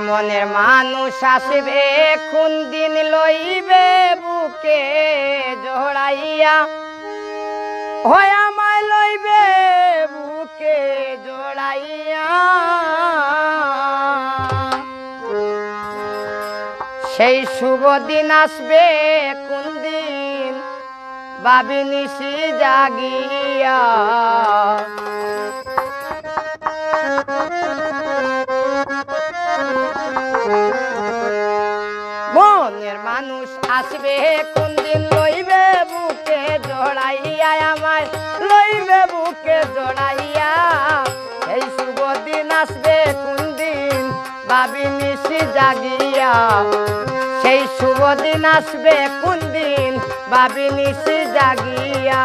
মনের মানুষ আসবে, কোন দিন লইবে বুকে জোড়াইয়া। হয় আমায় লইবে বুকে জোড়াইয়া। সেই শুভ দিন আসবে, কোন দিন? বাবি নিশি জাগিয়া। মানুষ আসবে কোন দিন লইবে বুকে জড়াইয়া আমায়। লইবে বুকে জড়াইয়া, এই শুভ দিন আসবে কোন দিন ভাবি নিশি জাগিয়া। সেই শুভ দিন আসবে কোন দিন ভাবি নিশি জাগিয়া।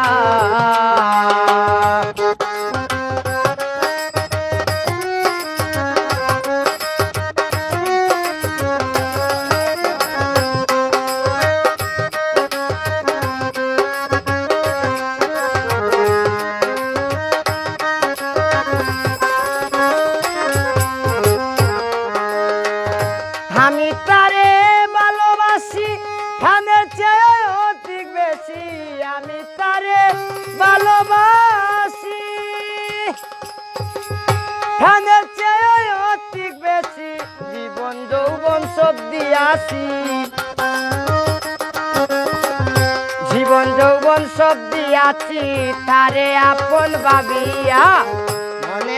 আমি তারে ভালোবাসি, ধানের চেয়ে অধিক বেশি। আমি তারে ভালোবাসি, ধানের চেয়ে অধিক বেশি। জীবন যৌবন সব দিয়াছি জীবন যৌবন সব দিয়াছি তারে আপন ভাবিয়া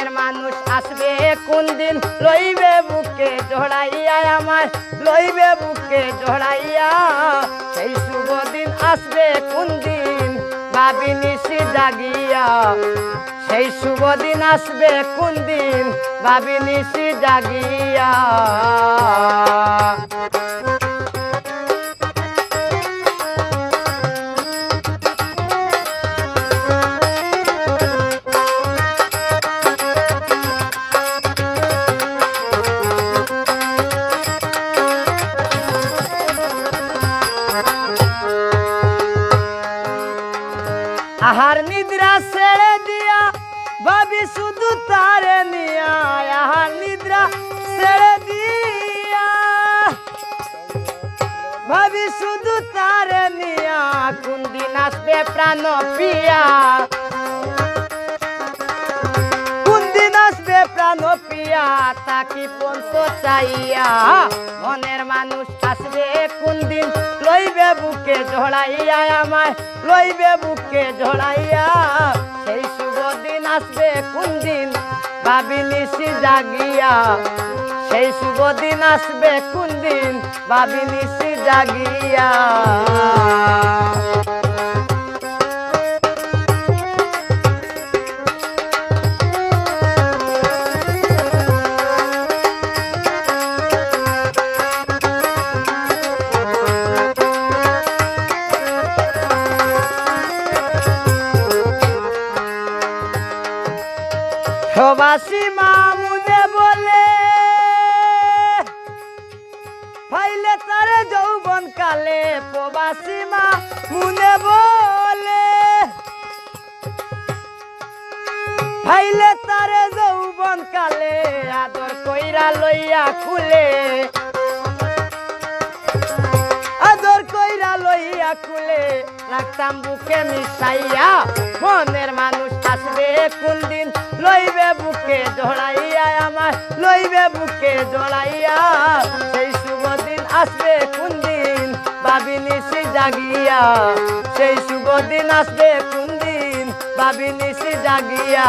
মনের মানুষ আসবে কোন দিন লইবে বুকে জড়াইয়া আমার লইবে বুকে জড়াইয়া। সেই শুভ দিন আসবে কোন দিন ভাবি নিশি জাগিয়া। সেই শুভ দিন আসবে কোন দিন ভাবি নিশি জাগিয়া। আহার নিদ্রা ছেড়ে দিয়া, ভাবি শুধু তারে নিয়া, আহার নিদ্রা ছেড়ে দিয়া। ভাবি শুধু তারে নিয়া কোন দিন আসবে প্রাণ পিয়া পন্ত চাইয়া মনের মানুষ আসবে কোন দিন? লইবে বুকে ঝড়াইয়া আমায়, লইবে বুকে ঝড়াইয়া সেই শুভ দিন আসবে কোন দিন? ভাবি নিশি জাগিয়া। সেই শুভ দিন আসবে কোন দিন? ভাবি নিশি জাগিয়া। প্রবাসী মামুনে বলে, ফাইলে তারে যৌবন কালে প্রবাসী মা বলে, ফাইলে তারে যৌবন কালে আদর কইরা লইয়া খুলে, আদর কইরা লইয়া খুলে, রাখতাম বুকে মিশাইয়া মনের মানুষ আসবে কোন দিন লইবে বুকে জড়াইয়া আমার, লইবে বুকে জড়াইয়া। সেই শুভ দিন আসবে কোন দিন ভাবি নিশি জাগিয়া। সেই শুভ দিন আসবে কোন দিন ভাবি নিশি জাগিয়া।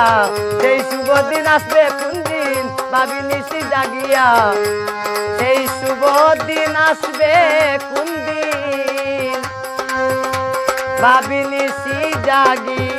সেই শুভ দিন আসবে কোন দিন ভাবি নিশি জাগিয়া। সেই শুভ দিন আসবে কোন দিন ভাবি নিশি জাগিয়া।